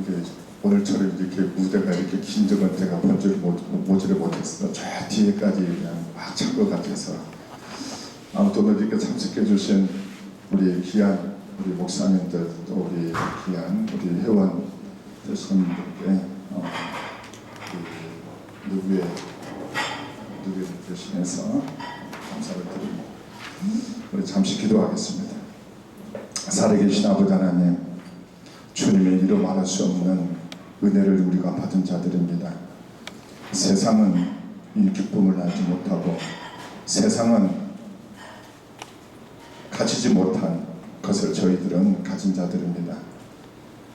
이게 오늘처럼 이렇게 무대가 이렇게 긴 적은 제가 본 적이 못, 보지를 못했어. 저 뒤에까지 그냥 막 찬 것 같아서. 아무튼 오늘 이렇게 참석해 주신 우리 귀한 우리 목사님들 또 우리 귀한 우리 회원 손님들께 어, 그 누구의 누구를 대신해서 감사를 드립니다. 우리 잠시 기도하겠습니다. 살아계신 아버지 하나님 주님의 이루 말할 수 없는 은혜를 우리가 받은 자들입니다. 세상은 이 기쁨을 알지 못하고 세상은 가지지 못한 것을 저희들은 가진 자들입니다.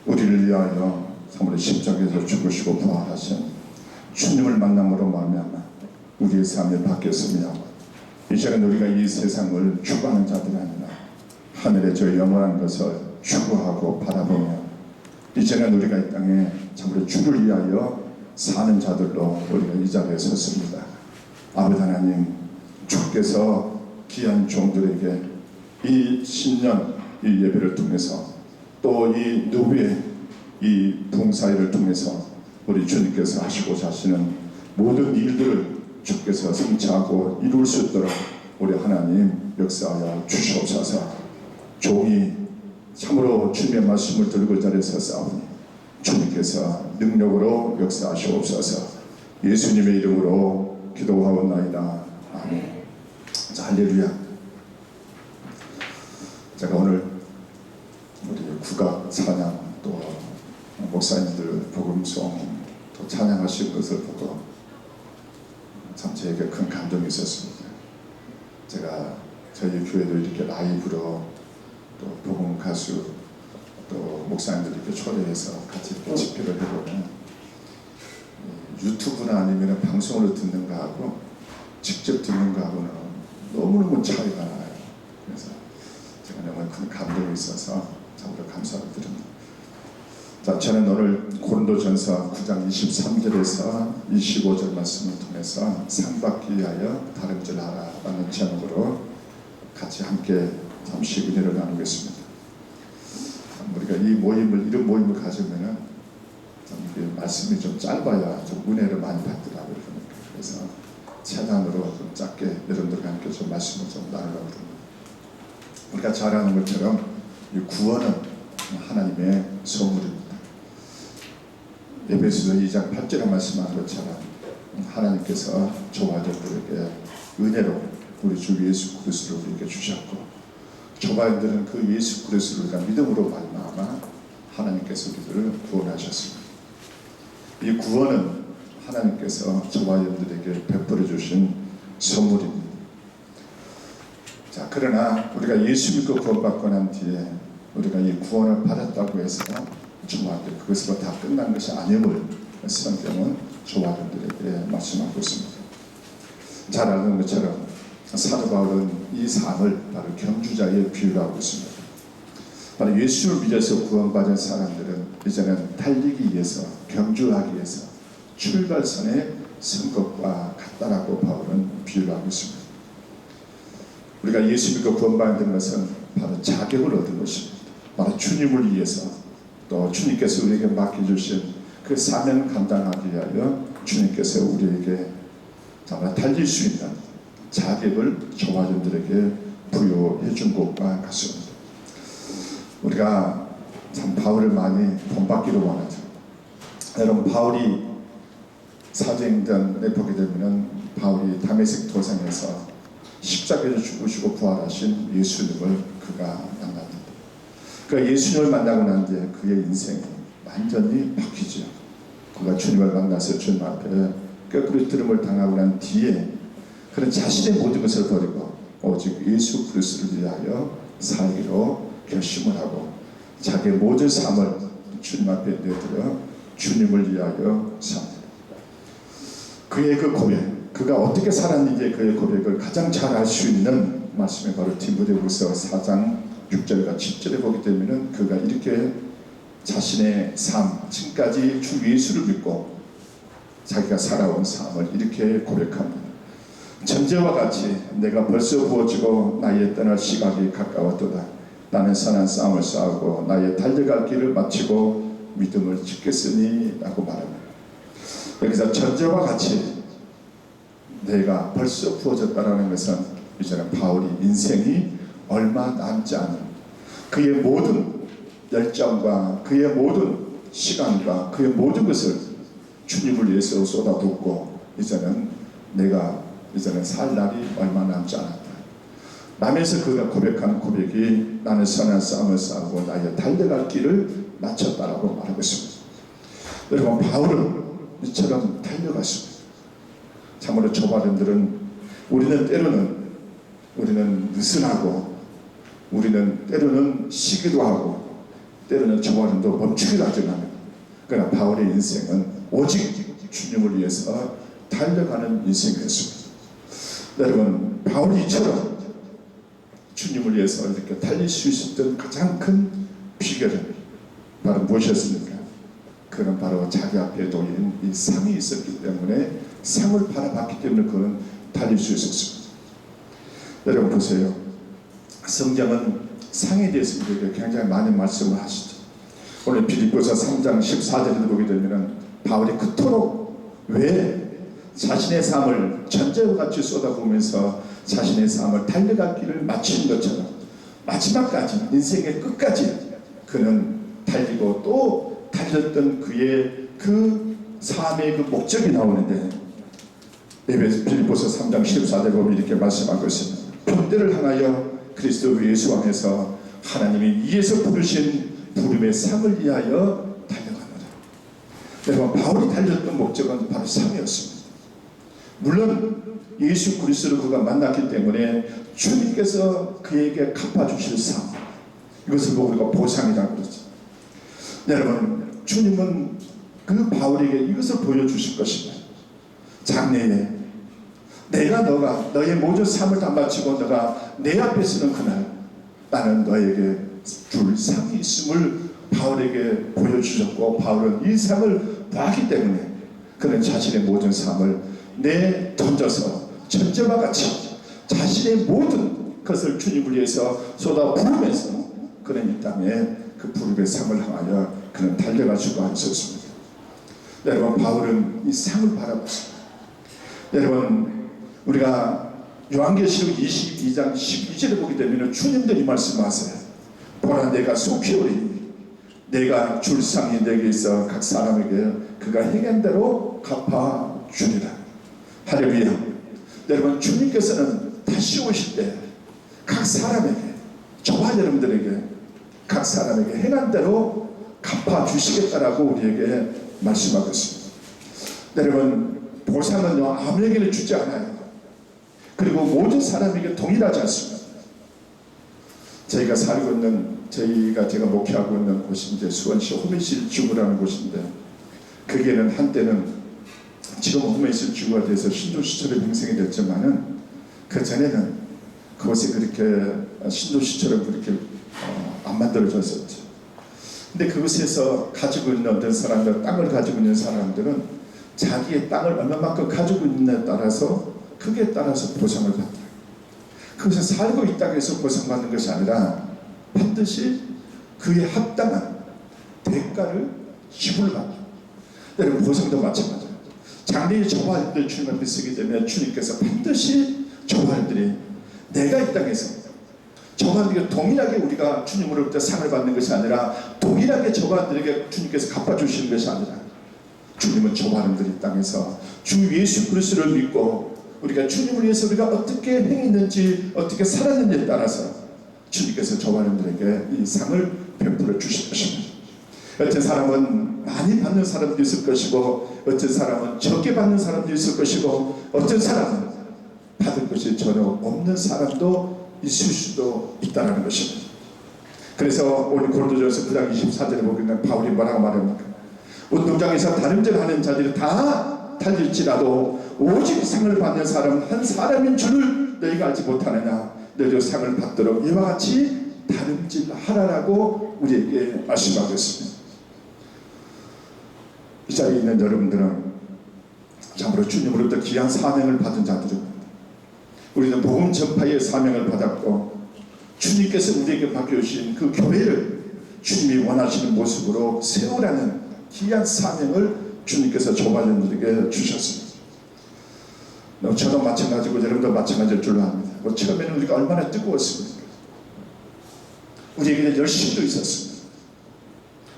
우리를 위하여 참으로 십자가에서 죽으시고 부활하신 주님을 만남으로 말미암아 우리의 삶이 바뀌었으며 이제는 우리가 이 세상을 추구하는 자들이 아니라 하늘의 저 영원한 것을 추구하고 바라보며 이제는 우리가 이 땅에 참으로 주를 위하여 사는 자들로 우리가 이 자리에 섰습니다. 아버지 하나님 주께서 귀한 종들에게 이 신년 이 예배를 통해서 또 이 누구의 이 봉사일을 통해서 우리 주님께서 하시고자 하시는 모든 일들을 주께서 성취하고 이룰 수 있도록 우리 하나님 역사하여 주시옵소서 종이 참으로 주님의 말씀을 들고 그 자리에 서 싸우니 주님께서 능력으로 역사하시옵소서. 예수님의 이름으로 기도하옵나이다. 아멘. 자 할렐루야. 제가 오늘 우리 국악 찬양 또 목사님들 복음송 또 찬양하신 것을 보고 참 저에게 큰 감동이 있었습니다. 제가 저희 교회도 이렇게 라이브로 또 복음 가수 또 목사님들 이렇게 초대해서 같이 이렇게 집회를 해보면 이 유튜브나 아니면 방송으로 듣는 거하고 직접 듣는 거하고는 너무너무 차이가 나요. 그래서 제가 너무 큰 감동이 있어서 참으로 감사를 드립니다. 자, 저는 오늘 고린도전서 9장 23절에서 25절 말씀을 통해서 상받기 위하여 다름질 하라라는 제목으로 같이 함께 잠시 은혜를 나누겠습니다. 참 우리가 이 모임을 이런 모임을 가지면은 참 이게 말씀이 좀 짧아야 좀 은혜를 많이 받더라고요. 그래서 최단으로 좀 짧게 여러분들과 함께 좀 말씀을 좀 나누려고 합니다. 우리가 잘 아는 것처럼 이 구원은 하나님의 선물입니다. 에베소서 2장 8절에 말씀한 것처럼 하나님께서 조화자들에게 은혜로 우리 주 예수 그리스도를 우리에게 주셨고 조바인들은 그 예수 그리스도를 우리가 믿음으로 말미암아 하나님께서 우리들을 구원하셨습니다. 이 구원은 하나님께서 조바인들에게 베풀어 주신 선물입니다. 자, 그러나 우리가 예수 믿고 구원받고 난 뒤에 우리가 이 구원을 받았다고 해서 조화들 그것으로 다 끝난 것이 아님을 성경은 조화들에게 말씀하고 있습니다. 잘 아는 것처럼 사도 바울은 이 삶을 바로 경주자의 비유로 하고 있습니다. 바로 예수를 믿어서 구원받은 사람들은 이제는 달리기 위해서 경주하기 위해서 출발선에 선 것과 같다라고 바울은 비유를 하고 있습니다. 우리가 예수 믿고 구원받는 것은 바로 자격을 얻은 것입니다. 바로 주님을 위해서 또 주님께서 우리에게 맡겨주신 그 사명을 감당하기 위하여 주님께서 우리에게 정말 달릴 수 있는 자격을 조화전들에게 부여해 준 것과 같습니다. 우리가 참 바울을 많이 본받기를 원하죠. 여러분 바울이 사도행전에 보게 되면은 바울이 다메섹 도상에서 십자가에서 죽으시고 부활하신 예수님을 그가 만납니다. 그 예수님을 만나고 난 뒤에 그의 인생이 완전히 바뀌죠. 그가 주님을 만나서 주님 앞에 꾀꾸리 트름을 당하고 난 뒤에 그런 자신의 모든 것을 버리고 오직 예수 그리스도를 위하여 살기로 결심을 하고 자기의 모든 삶을 주님 앞에 내드려 주님을 위하여 삽니다. 그의 그 고백, 그가 어떻게 살았는지 그의 고백을 가장 잘 알 수 있는 말씀이 바로 디모데후서 4장 6절과 7절에 보게 되면은 그가 이렇게 자신의 삶, 지금까지 주 예수를 믿고 자기가 살아온 삶을 이렇게 고백합니다. 전제와 같이 내가 벌써 부어지고 나의 떠날 시각이 가까웠도다. 나는 선한 싸움을 싸우고 나의 달려갈 길을 마치고 믿음을 짓겠으니 라고 말합니다. 여기서 전제와 같이 내가 벌써 부어졌다라는 것은 이제는 바울이 인생이 얼마 남지 않은 그의 모든 열정과 그의 모든 시간과 그의 모든 것을 주님을 위해서 쏟아붓고 이제는 내가 이제는 살 날이 얼마 남지 않았다. 남에서 그가 고백하는 고백이 나는 선한 싸움을 싸우고 나의 달려갈 길을 마쳤다라고 말하고 있습니다. 여러분 바울은 이처럼 달려갔습니다. 참으로 조바른들은 우리는 때로는 우리는 느슨하고 우리는 때로는 쉬기도 하고 때로는 조바른도 멈추기도 하지만 그러나 바울의 인생은 오직 주님을 위해서 달려가는 인생이었습니다. 여러분 바울이 이처럼 주님을 위해서 이렇게 달릴 수 있었던 가장 큰 비결은 바로 무엇이었습니까? 그는 바로 자기 앞에 놓인 이 상이 있었기 때문에 상을 바라봤기 때문에 그는 달릴 수 있었습니다. 여러분 보세요. 성경은 상에 대해서 굉장히 많은 말씀을 하시죠. 오늘 빌립보서 3장 14절을 보게 되면 바울이 그토록 왜 자신의 삶을 전제와 같이 쏟아보면서 자신의 삶을 길을 마친 것처럼 마지막까지 인생의 끝까지 그는 달리고 또 달렸던 그의 그 삶의 그 목적이 나오는데 빌립보서 3장 14절 보면 이렇게 말씀하고 있습니다. 본때를 향하여 그리스도 예수 안에서 하나님이 이에서 부르신 부름의 상을 위하여 달려가노라. 여러분 바울이 달렸던 목적은 바로 상이었습니다. 물론 예수 그리스도를 그가 만났기 때문에 주님께서 그에게 갚아주실 상 이것을 우리가 보상이라고 그러죠. 여러분 주님은 그 바울에게 이것을 보여주실 것입니다. 장래에 내가 너가 너의 모든 삶을 다 마치고 너가 내 앞에 서는 그날 나는 너에게 줄 상이 있음을 바울에게 보여주셨고 바울은 이 상을 봤기 때문에 그는 자신의 모든 삶을 내 던져서 천재와 같이 자신의 모든 것을 주님을 위해서 쏟아 부으면서 그는 이 땅에 그 부름의 상을 향하여 그는 달려갈 수가 있었습니다. 여러분 바울은 이 상을 바라봤습니다. 여러분 우리가 요한계시록 22장 12절에 보게 되면 주님도 이 말씀하세요. 보라 내가 속히 오리 내가 줄 상이 내게 있어 각 사람에게 그가 행한 대로 갚아 주리라. 할렐루야. 여러분 주님께서는 다시 오실 때 각 사람에게 저와 여러분들에게 각 사람에게 행한 대로 갚아 주시겠다라고 우리에게 말씀하고 있습니다. 여러분 보상은요 아무에게나 주지 않아요. 그리고 모든 사람에게 동일하지 않습니다. 저희가 살고 있는 저희가 제가 목회하고 있는 곳이 이제 수원시 호미실 주구라는 곳인데 거기에는 한때는 지금 호미실 주구가 돼서 신도시처럼 형성이 됐지만은 그 전에는 그곳이 그렇게 신도시처럼 그렇게 어, 안 만들어졌었죠. 근데 그곳에서 가지고 있는 어떤 사람들, 땅을 가지고 있는 사람들은 자기의 땅을 얼마만큼 가지고 있느냐에 따라서 그게 따라서 보상을 받더라. 그것을 살고 있다고 해서 보상받는 것이 아니라 반드시 그에 합당한 대가를 지불받는. 여러분 보상도 마찬가지입니다. 장래의 여러분들 주님 앞에 서게 되면 주님께서 반드시 여러분들이 내가 이 땅에서 저와 여러분들에게 동일하게 우리가 주님으로부터 상을 받는 것이 아니라 동일하게 저와 여러분들에게 주님께서 갚아주시는 것이 아니라 주님은 저와 여러분들이 이 땅에서 주 예수 그리스도를 믿고 우리가 주님을 위해서 우리가 어떻게 행했는지 어떻게 살았는지에 따라서 주님께서 저와 여러분들에게 이 상을 베풀어 주실 것입니다. 어떤 사람은 많이 받는 사람도 있을 것이고 어떤 사람은 적게 받는 사람도 있을 것이고 어떤 사람은 받을 것이 전혀 없는 사람도 있을 수도 있다는 것입니다. 그래서 오늘 고린도전서 9장 24절에 보면 바울이 뭐라고 말합니까? 운동장에서 다름질하는 자들이 다 달릴지라도 오직 상을 받는 사람 한 사람인 줄을 너희가 알지 못하느냐 너희도 상을 받도록 이와 같이 다름질 하라라고 우리에게 말씀하고 있습니다. 이 자리에 있는 여러분들은 참으로 주님으로부터 귀한 사명을 받은 자들입니다. 우리는 복음 전파의 사명을 받았고 주님께서 우리에게 맡겨주신 그 교회를 주님이 원하시는 모습으로 세우라는 귀한 사명을 주님께서 조반년들에게 주셨습니다. 뭐 저도 마찬가지고 여러분도 마찬가지일 줄로 압니다. 뭐 처음에는 우리가 얼마나 뜨거웠습니까? 우리에게 열심도 있었습니다.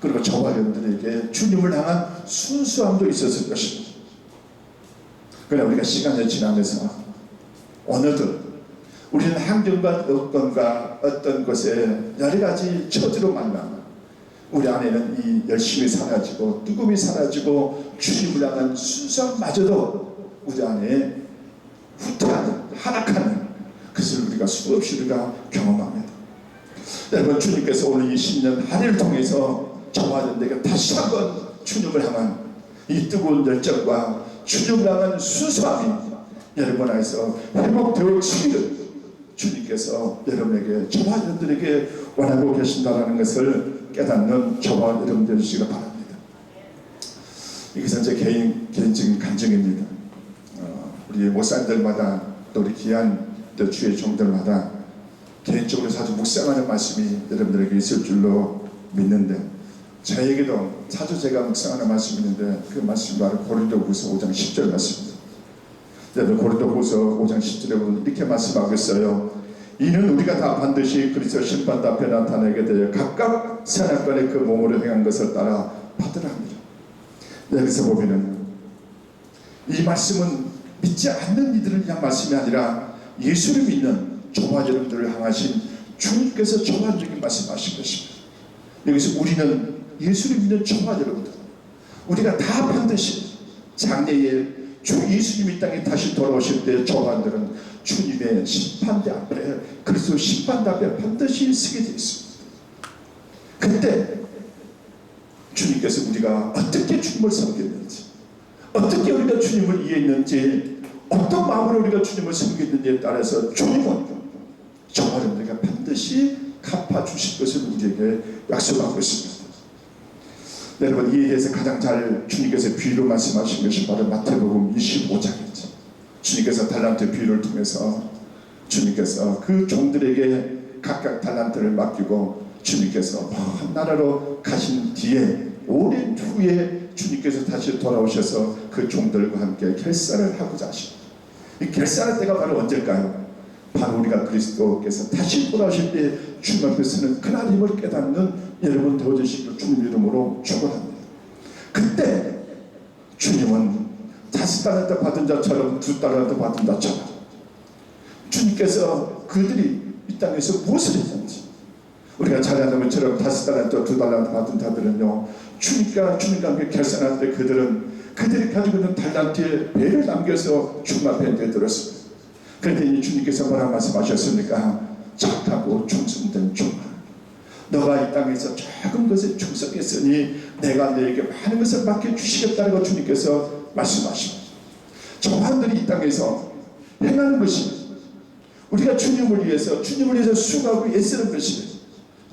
그리고 저와 여러분들에게 주님을 향한 순수함도 있었을 것입니다. 그러나 우리가 시간이 지나면서 어느덧 우리는 환경과 여건과 어떤 것에 여러 가지 처지로 만나 우리 안에는 이 열심이 사라지고 뜨거움이 사라지고 주님을 향한 순수함마저도 우리 안에 후퇴하는 하락하는 그것을 우리가 수없이 우리가 경험합니다. 여러분 주님께서 오늘 이 10년 한 해를 통해서 저와 여러분에게 다시 한번 주님을 향한 이 뜨거운 열정과 주님을 향한 순수함이 여러분 안에서 회복되어지기를 주님께서 여러분에게 저와 여러분들에게 원하고 계신다는 것을 깨닫는 저와 여러분 되시기를 바랍니다. 이것은 제 개인, 개인적인 감정입니다. 어, 우리 목사님들마다 또 우리 귀한 또 주의 종들마다 개인적으로 자주 묵상하는 말씀이 여러분들에게 있을 줄로 믿는데 저에게도 자주 제가 묵상하는 말씀이 있는데 그 말씀이 바로 고린도후서 5장 10절 말씀입니다. 여러분 고린도후서 5장 10절에 보면 이렇게 말씀하고 있어요. 이는 우리가 다 반드시 그리스도 심판 앞에 나타나게 되어 각각 선악간의 그 몸으로 행한 것을 따라 받으라 합니다. 여기서 보면은 이 말씀은 믿지 않는 이들을 위한 말씀이 아니라 예수를 믿는 저와 여러분들을 향하신 주님께서 여러분에게 말씀하신 것입니다. 여기서 우리는 예수를 믿는 저와 여러분들 우리가 다 반드시 장래에 주 예수님이 땅에 다시 돌아오실 때 저한들은 주님의 심판대 앞에 그리스도 심판대 앞에 반드시 서게 되어 있습니다. 그때 주님께서 우리가 어떻게 주님을 섬겼는지 어떻게 우리가 주님을 이해했는지 어떤 마음으로 우리가 주님을 섬겼는지에 따라서 주님은 저와 여러분들에게 반드시 갚아주실 것을 우리에게 약속하고 있습니다. 여러분 이에 대해서 가장 잘 주님께서 비유로 말씀하신 것이 바로 마태복음 25장이죠. 주님께서 달란트 비유를 통해서 주님께서 그 종들에게 각각 달란트를 맡기고 주님께서 먼 나라로 가신 뒤에 오랜 후에 주님께서 다시 돌아오셔서 그 종들과 함께 결산을 하고자 하십니다. 이 결산할 때가 바로 언제일까요? 바로 우리가 그리스도께서 다시 돌아오실 때 주님 앞에 서는 그날임을 깨닫는 여러분 되어주시기를 주님 이름으로 축원합니다. 그때 주님은 다섯 달란트 받은 자처럼 두 달란트 받은 자처럼 주님께서 그들이 이 땅에서 무엇을 했는지 우리가 잘 아는 것처럼 다섯 달란트 두 달란트 받은 자들은요 주님과 주님과 함께 결산할 때 그들은 그들이 가지고 있는 달란트에 배를 남겨서 주님 앞에 내들었습니다. 그런데 이 주님께서 뭐라 말씀하셨습니까? 착하고 충성된 종아 너가 이 땅에서 작은 것에 충성했으니 내가 너에게 많은 것을 맡겨 주시겠다고 주님께서 말씀하십니다. 저한들이 이 땅에서 행하는 것이 우리가 주님을 위해서 주님을 위해서 수고하고 애쓰는 것이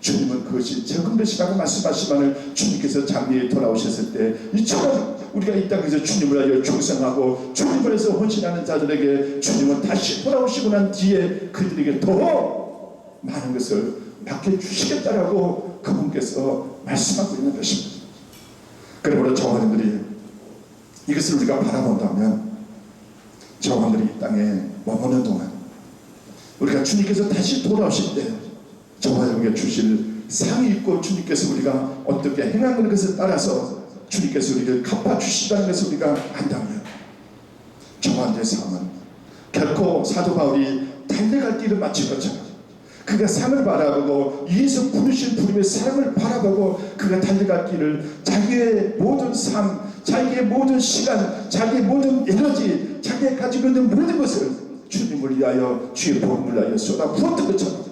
주님은 그것이 적은 것이라고 말씀하시만을 주님께서 장래에 돌아오셨을 때 이처럼 우리가 이 땅에서 주님을 위하여 충성하고 주님을 위해서 헌신하는 자들에게 주님은 다시 돌아오시고 난 뒤에 그들에게 더 많은 것을 맡겨주시겠다라고 그분께서 말씀하고 있는 것입니다. 그러므로 저하들이 이것을 우리가 바라본다면 저하들이 이 땅에 머무는 동안 우리가 주님께서 다시 돌아오실 때 저와 여러분에게 주실 상이 있고 주님께서 우리가 어떻게 행하는 것에 따라서 주님께서 우리를 갚아주시다는 것을 우리가 안다면 저와 내 삶은 결코 사도 바울이 달려갈 길을 마친 것처럼 그가 상을 바라보고 예수 부르신 부름의 사랑을 바라보고 그가 길을 자기의 모든 삶, 자기의 모든 시간, 자기의 모든 에너지, 자기가 가지고 있는 모든 것을 주님을 위하여 주의 복음을 위하여 쏟아 부었던 것처럼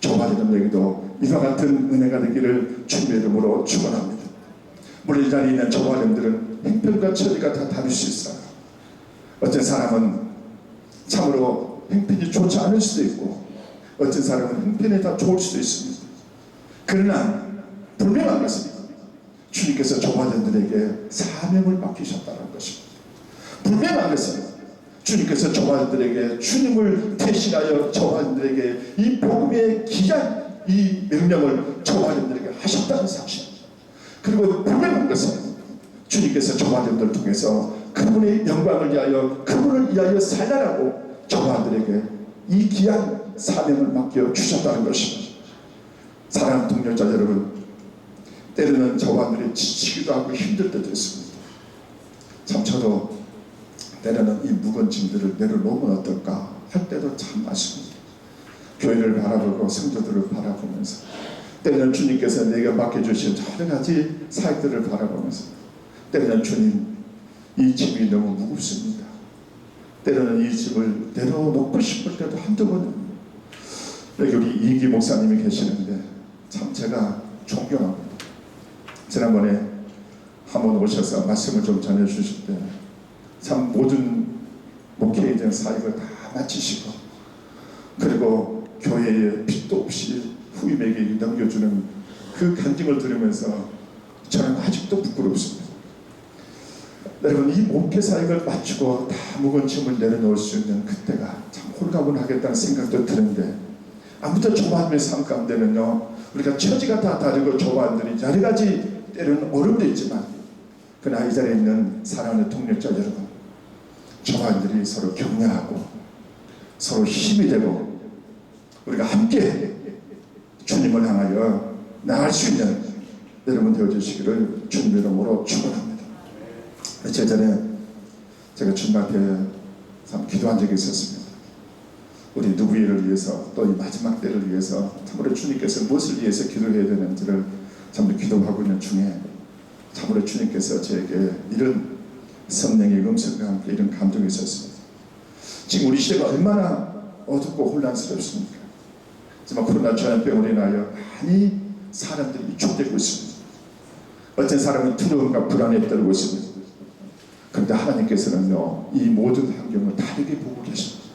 저와 여러분에게도 이와 같은 은혜가 되기를 주님의 이름으로 축원합니다. 물론 이 자리에 있는 여러분들은 행편과 처리가 다 다를 수 있어요. 어떤 사람은 참으로 행편이 좋지 않을 수도 있고 어떤 사람은 행편이 다 좋을 수도 있습니다. 그러나 분명한 것은 주님께서 여러분들에게 사명을 맡기셨다는 것입니다. 분명한 것은 주님께서 저와들에게 주님을 대신하여 저와들에게 이 복음의 귀한 이 명령을 저와들에게 하셨다는 사실 그리고 분명한 것은 주님께서 저마들을 통해서 그분의 영광을 위하여 그분을 위하여 살라라고 저마들에게 이 귀한 사명을 맡겨 주셨다는 것입니다. 사랑하는 동료자 여러분 때로는 저와들이 지치기도 하고 힘들 때도 있습니다. 참 저도 때로는 이 무거운 짐들을 내려놓으면 어떨까 할 때도 참 많습니다. 교회를 바라보고 성도들을 바라보면서 때로는 주님께서 내가 맡겨주신 여러 가지 사역들을 바라보면서 때로는 주님 이 짐이 너무 무겁습니다. 때로는 이 짐을 내려놓고 싶을 때도 한두 번입니다. 여기 우리 이기 목사님이 계시는데 참 제가 존경합니다. 지난번에 한번 오셔서 말씀을 좀 전해주실 때 참 모든 대한 사역을 다 마치시고 그리고 교회에 빚도 없이 후임에게 넘겨주는 그 간증을 들으면서 저는 아직도 부끄럽습니다. 여러분 이 목회 사역을 마치고 다 무거운 짐을 내려놓을 수 있는 그때가 참 홀가분하겠다는 생각도 드는데 아무튼 조바님의 삶 가운데는요 우리가 처지가 다 다르고 조바들이 여러 가지 때로는 어려움도 있지만 그러나 이 자리에 있는 사랑하는 동료자 여러분 조바들이 서로 격려하고 서로 힘이 되고 우리가 함께 주님을 향하여 나갈 수 있는 여러분 되어주시기를 주님 이름으로 축원합니다. 며칠 전에 제가 주님 앞에 참 기도한 적이 있었습니다. 우리 누구를 위해서 또 이 마지막 때를 위해서 참으로 주님께서 무엇을 위해서 기도해야 되는지를 참으로 기도하고 있는 중에 참으로 주님께서 저에게 이런 성령의 음성과 함께 이런 감동이 있었습니다. 지금 우리 시대가 얼마나 어둡고 혼란스럽습니까? 정말 코로나 전염병으로 인하여 많이 사람들이 위축되고 있습니다. 어떤 사람은 두려움과 불안에 떨고 있습니다. 그런데 하나님께서는요, 이 모든 환경을 다르게 보고 계십니다.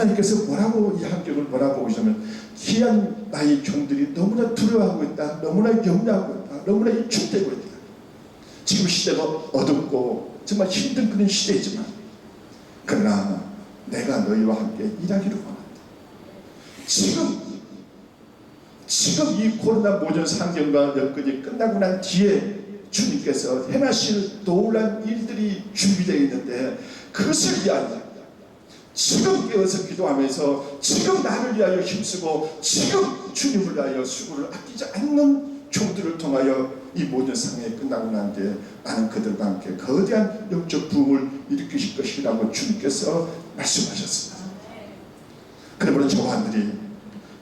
하나님께서 뭐라고 이 환경을 뭐라고 보시면 귀한 나의 종들이 너무나 두려워하고 있다, 너무나 염려하고 있다, 너무나 위축되고 있다. 지금 시대가 어둡고 정말 힘든 그런 시대이지만 그러나 내가 너희와 함께 일하기를 원한다. 지금 지금 이 코로나 모든 상경과 여건이 끝나고 난 뒤에 주님께서 행하실 놀란 일들이 준비되어 있는데 그것을 위하여 지금 깨어서 기도하면서 지금 나를 위하여 힘쓰고 지금 주님을 위하여 수고를 아끼지 않는 종들을 통하여 이 모든 상황이 끝나고 난 뒤에 나는 그들과 함께 거대한 영적 부흥을 일으키실 것이라고 주님께서 말씀하셨습니다. 그러므로 저와들이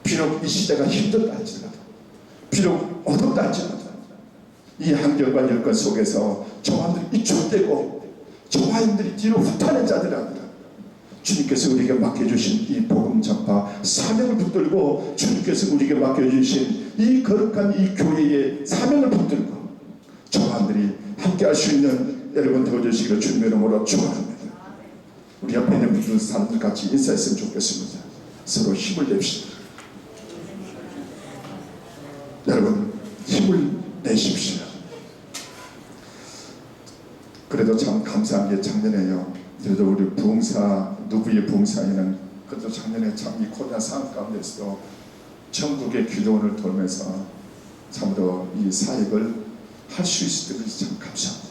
비록 이 시대가 힘들다 할지라도 비록 어둡다 할지라도 이 환경과 여건 속에서 저와들이 위축되고 저와인들이 뒤로 후퇴하는 자들 아니라 주님께서 우리에게 맡겨주신 이 복음 전파 사명을 붙들고 주님께서 우리에게 맡겨주신 이 거룩한 이 교회의 사명을 붙들고 저와들이 함께 할 수 있는 여러분 되어주시기를 주님의 이름으로 축원합니다. 우리 옆에 있는 모든 사람들 같이 인사했으면 좋겠습니다. 서로 힘을 냅시다. 여러분 힘을 내십시오. 그래도 참 감사한 게 작년에요. 그래도 우리 부흥사 누구의 부흥사에는 그래도 작년에 참 이 코로나 상황 가운데서도 전국의 기도원을 돌면서 참으로 이 사역을 할 수 있을 때참 감사합니다.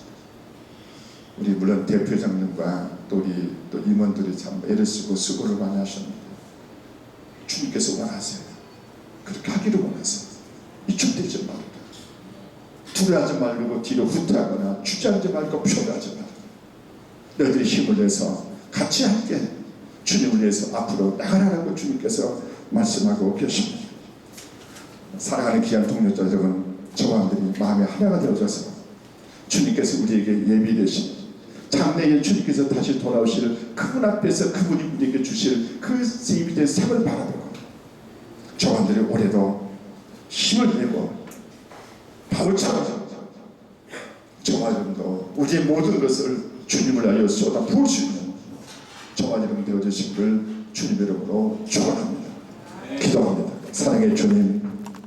우리 물론 대표장님과 또 우리 또 임원들이 참 애를 쓰고 수고를 많이 하셨는데 주님께서 원하세요. 그렇게 하기를 원하세요. 위축되지 말고 두려워하지 말고 뒤로 후퇴하거나 주저하지 말고 표류하지 말고 너희들이 힘을 내서 같이 함께 주님을 위해서 앞으로 나가라고 주님께서 말씀하고 계십니다. 사랑하는 귀한 동료자 여러분 저와들이 마음이 하나가 되어져서 주님께서 우리에게 예비되신 장래에 주님께서 다시 돌아오실 그분 앞에서 그분이 우리에게 주실 그 예비된 삶을 바라보고 저와들이 올해도 힘을 내고 바울처럼 저와 여러분도 우리의 모든 것을 주님을 위하여 쏟아 부을 수 있는 저와 여러분 되어주시기를 주님 이름으로 축원합니다. 기도합니다. 사랑의 주님